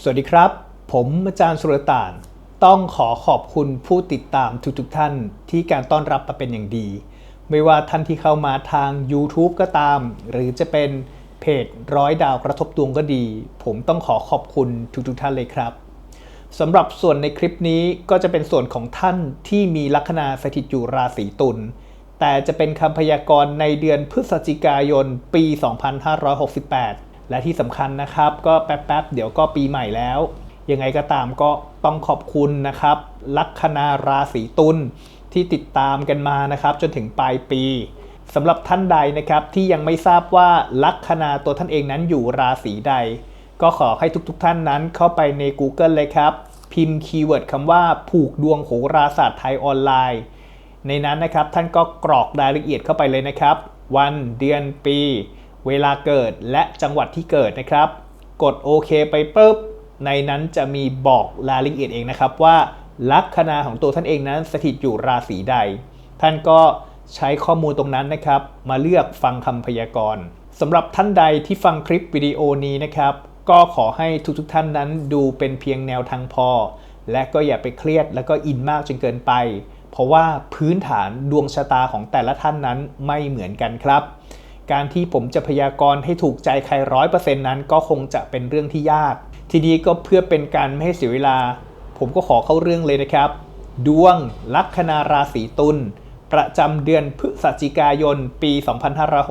สวัสดีครับ ผมอาจารย์สุรต่าน ต้องขอขอบคุณผู้ติดตามทุกๆท่านที่การต้อนรับมาเป็นอย่างดี ไม่ว่าท่านที่เข้ามาทาง YouTube ก็ตาม หรือจะเป็นเพจร้อยดาวกระทบดวงก็ดี ผมต้องขอขอบคุณทุกๆท่านเลยครับสำหรับส่วนในคลิปนี้ก็จะเป็นส่วนของท่านที่มีลัคนาสถิตอยู่ราศีตุลแต่จะเป็นคำพยากรณ์ในเดือนพฤศจิกายนปี 2568 และที่สำคัญนะครับ ก็แป๊บๆเดี๋ยวก็ปีใหม่แล้ว ยังไงก็ตามก็ต้องขอบคุณนะครับ ลัคนาราศีตุลที่ติดตามกันมานะครับ จนถึงปลายปีสำหรับท่านใดนะครับที่ยังไม่ทราบว่าลัคนาตัวท่านเองนั้นอยู่ราศีใด ก็ขอให้ทุกๆทท่านนั้นเข้าไปใน Google เลยครับ พิมพ์คีย์เวิร์ดคำว่าผูกดวงโหราศาสตร์ไทยออนไลน์ ในนั้นนะครับท่านก็กรอกรายละเอียดเข้าไปเลยนะครับ วันเดือนปี เวลาเกิดและจังหวัดที่เกิดนะครับ กดโอเคไปปุ๊บ ในนั้นจะมีบอกรายละเอียดเองนะครับว่าลัคนาของตัวท่านเองนั้นสถิตอยู่ราศีใด ท่านก็ใช้ข้อมูลตรงนั้นนะครับ มาเลือกฟังคำพยากรณ์สำหรับท่านใดที่ฟังคลิปวิดีโอนี้นะครับ ก็ขอให้ทุกๆทท่านนั้นดูเป็นเพียงแนวทางพอ และก็อย่าไปเครียดแล้วก็อินมากจนเกินไป เพราะว่าพื้นฐานดวงชะตาของแต่ละท่านนั้นไม่เหมือนกันครับ การที่ผมจะพยากรณ์ให้ถูกใจใครร้อยเปอร์เซ็นต์นั้นก็คงจะเป็นเรื่องที่ยาก ทีนี้ก็เพื่อเป็นการไม่ให้เสียเวลา ผมก็ขอเข้าเรื่องเลยนะครับ ดวงลัคนาราศีตุลประจำเดือนพฤศจิกายนปี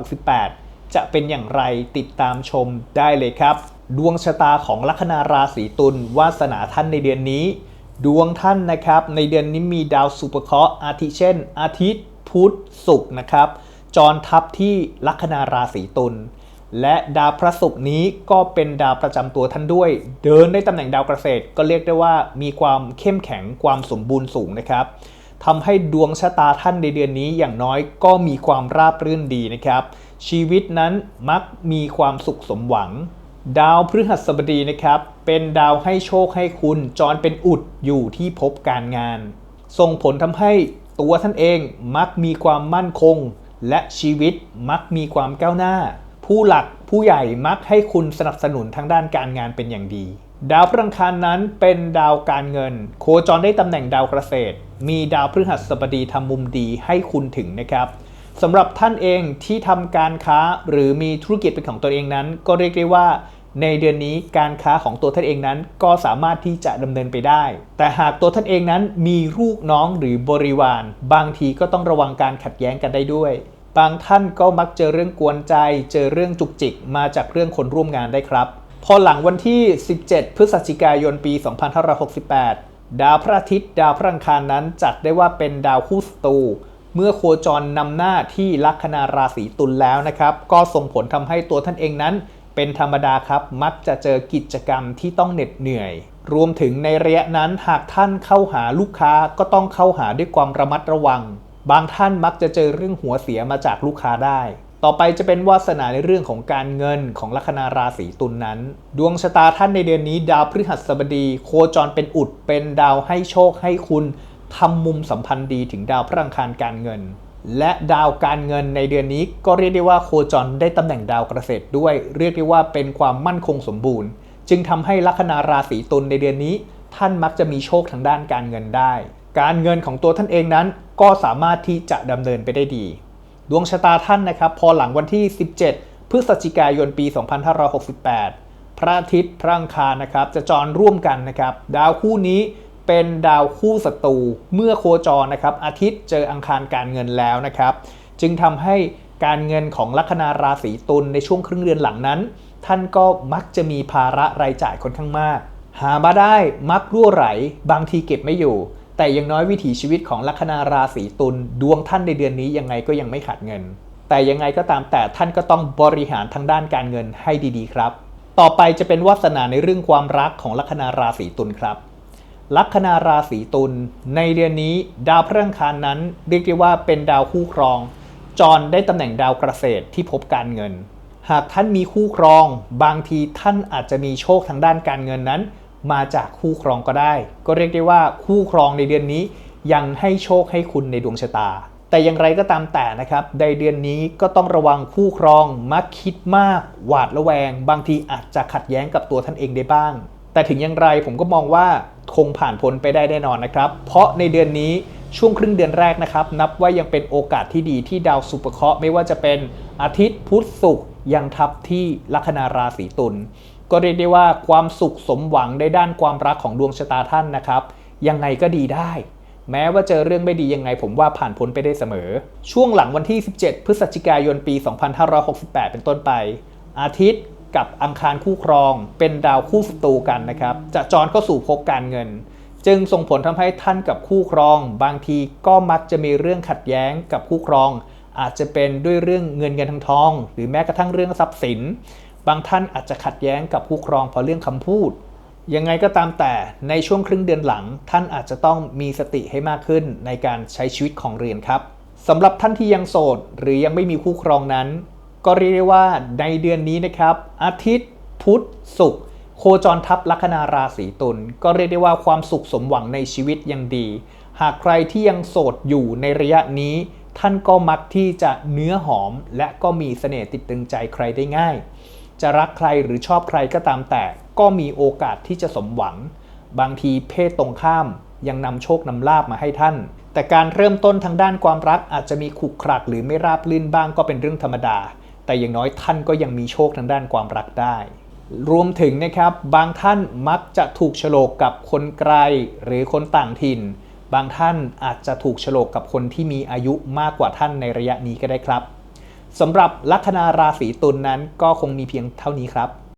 2568 จะเป็นอย่างไรติดตามชมได้เลยครับ ดวงชะตาของลัคนาราศีตุลวาสนาท่านในเดือนนี้ ดวงท่านนะครับ ในเดือนนี้มีดาวสุปเคราะห์อาทิเช่น อาทิตย์ พุธศุกร์นะครับ จรทับที่ลัคนาราศีตุลและดาวพระศุกร์นี้ก็เป็นดาวประจำตัวท่านด้วย เดินในตำแหน่งดาวเกษตร ก็เรียกได้ว่ามีความเข้มแข็งความสมบูรณ์สูงนะครับทำให้ดวงชะตาท่านในเดือนนี้อย่างน้อยก็มีความราบรื่นดีนะครับ ชีวิตนั้นมักมีความสุขสมหวัง ดาวพฤหัสบดีนะครับ เป็นดาวให้โชคให้คุณจรเป็นอุดอยู่ที่พบการงาน ส่งผลทำให้ตัวท่านเองมักมีความมั่นคง และชีวิตมักมีความก้าวหน้า ผู้หลักผู้ใหญ่มักให้คุณสนับสนุนทางด้านการงานเป็นอย่างดี ดาวพฤหัสคารนั้นเป็นดาวการเงิน โคจรได้ตำแหน่งดาวเกษตร มีดาวพฤหัสบดีทำมุมดีให้คุณถึงนะครับสำหรับท่านเองที่ทำการค้าหรือมีธุรกิจเป็นของตัวเองนั้น ก็เรียกได้ว่า ในเดือนนี้การค้าของตัวท่านเองนั้นก็สามารถที่จะดำเนินไปได้ แต่หากตัวท่านเองนั้นมีลูกน้องหรือบริวาร บางทีก็ต้องระวังการขัดแย้งกันได้ด้วย บางท่านก็มักเจอเรื่องกวนใจ เจอเรื่องจุกจิกมาจากเรื่องคนร่วมงานได้ครับ พอหลังวันที่ 17 พฤศจิกายนปี 2568 ดาวพระอาทิตย์ ดาวพระอังคารนั้นจัดได้ว่าเป็นดาวคู่ศัตรูเมื่อโคจรนำหน้าที่ลัคนาราศีตุลแล้วนะครับ ก็ส่งผลทำให้ตัวท่านเองนั้น เป็นธรรมดาครับ มักจะเจอกิจกรรมที่ต้องเหน็ดเหนื่อย รวมถึงในระยะนั้นหากท่านเข้าหาลูกค้าก็ต้องเข้าหาด้วยความระมัดระวัง บางท่านมักจะเจอเรื่องหัวเสียมาจากลูกค้าได้ ต่อไปจะเป็นวาสนาในเรื่องของการเงินของลัคนาราศีตุลนนั้น ดวงชะตาท่านในเดือนนี้ ดาวพฤหัสบดี โคจรเป็นอุดเป็นดาวให้โชคให้คุณทำมุมสัมพันธ์ดีถึงดาวพระอังคารการเงิน และดาวการเงินในเดือนนี้ก็เรียกได้ว่าโคจรได้ตำแหน่งดาวเกษตรด้วย เรียกได้ว่าเป็นความมั่นคงสมบูรณ์ จึงทำให้ลัคนาราศีตุลในเดือนนี้ ท่านมักจะมีโชคทางด้านการเงินได้ การเงินของตัวท่านเองนั้น ก็สามารถที่จะดำเนินไปได้ดี ดวงชะตาท่านนะครับ พอหลังวันที่ 17 พฤศจิกายนปี 2568 พระอาทิตย์พระอังคารนะครับจะจรร่วมกันนะครับ ดาวคู่นี้ เป็นดาวคู่ศัตรูเมื่อโคจรนะครับ อาทิตย์เจออังคารการเงินแล้วนะครับ จึงทำให้การเงินของลัคนาราศีตุลในช่วงครึ่งเดือนหลังนั้น ท่านก็มักจะมีภาระรายจ่ายค่อนข้างมาก หามาได้มักรั่วไหลบางทีเก็บไม่อยู่ แต่ยังน้อยวิถีชีวิตของลัคนาราศีตุลดวงท่านในเดือนนี้ยังไงก็ยังไม่ขาดเงิน แต่ยังไงก็ตามแต่ท่านก็ต้องบริหารทางด้านการเงินให้ดีๆ ครับ ต่อไปจะเป็นวาสนาในเรื่องความรักของลัคนาราศีตุลครับ ลัคนาราศีตุลในเดือนนี้ดาวพระอังคารนั้น เรียกได้ว่าเป็นดาวคู่ครอง จรได้ตำแหน่งดาวเกษตรที่พบการเงิน หากท่านมีคู่ครอง บางทีท่านอาจจะมีโชคทางด้านการเงินนั้น มาจากคู่ครองก็ได้ ก็เรียกได้ว่าคู่ครองในเดือนนี้ยังให้โชคให้คุณในดวงชะตา แต่อย่างไรก็ตามแต่นะครับในเดือนนี้ก็ต้องระวังคู่ครองมักคิดมาก หวาดระแวง บางทีอาจจะขัดแย้งกับตัวท่านเองได้บ้าง แต่ถึงอย่างไรผมก็มองว่า คงผ่านพ้นไปได้แน่นอนนะครับ เพราะในเดือนนี้ช่วงครึ่งเดือนแรกนะครับ นับว่ายังเป็นโอกาสที่ดีที่ดาวสุปเคราะห์ไม่ว่าจะเป็นอาทิตย์พุธศุกร์ยังทับที่ลัคนาราศีตุลก็เรียกได้ว่าความสุขสมหวังในด้านความรักของดวงชะตาท่านนะครับ ยังไงก็ดีได้ แม้ว่าเจอเรื่องไม่ดียังไงผมว่าผ่านพ้นไปได้เสมอ ช่วงหลังวันที่ 17 พฤศจิกายนปี 2568 เป็นต้นไป อาทิตย์ กับอังคารคู่ครอง เป็นดาวคู่ศัตรูกันนะครับ จะจรเข้าสู่ภพการเงิน จึงส่งผลทำให้ท่านกับคู่ครอง บางทีก็มักจะมีเรื่องขัดแย้งกับคู่ครอง อาจจะเป็นด้วยเรื่องเงินเงินทองทอง หรือแม้กระทั่งเรื่องทรัพย์สิน บางท่านอาจจะขัดแย้งกับคู่ครองเพราะเรื่องคำพูดยังไงก็ตามแต่ในช่วงครึ่งเดือนหลัง ท่านอาจจะต้องมีสติให้มากขึ้นในการใช้ชีวิตของเรือนครับสำหรับท่านที่ยังโสด หรือยังไม่มีคู่ครองนั้น ก็เรียกได้ว่าในเดือนนี้นะครับ อาทิตย์พุธศุกร์โคจรทับลัคนาราศีตุลก็เรียกได้ว่าความสุขสมหวังในชีวิตยังดี หากใครที่ยังโสดอยู่ในระยะนี้ ท่านก็มักที่จะเนื้อหอม และก็มีเสน่ห์ติดตึงใจใครได้ง่าย จะรักใครหรือชอบใครก็ตามแต่ ก็มีโอกาสที่จะสมหวัง บางทีเพศตรงข้ามยังนำโชคนำลาบมาให้ท่าน แต่การเริ่มต้นทางด้านความรักอาจจะมีขุกขรักหรือไม่ราบรื่นบ้างก็เป็นเรื่องธรรมดา แต่อย่างน้อยท่านก็ยังมีโชคทางด้านความรักได้ รวมถึงนะครับบางท่านมักจะถูกโฉลกกับคนไกลหรือคนต่างถิ่น บางท่านอาจจะถูกโฉลกกับคนที่มีอายุมากกว่าท่านในระยะนี้ก็ได้ครับสำหรับลัคนาราศีตุลนนั้นก็คงมีเพียงเท่านี้ครับ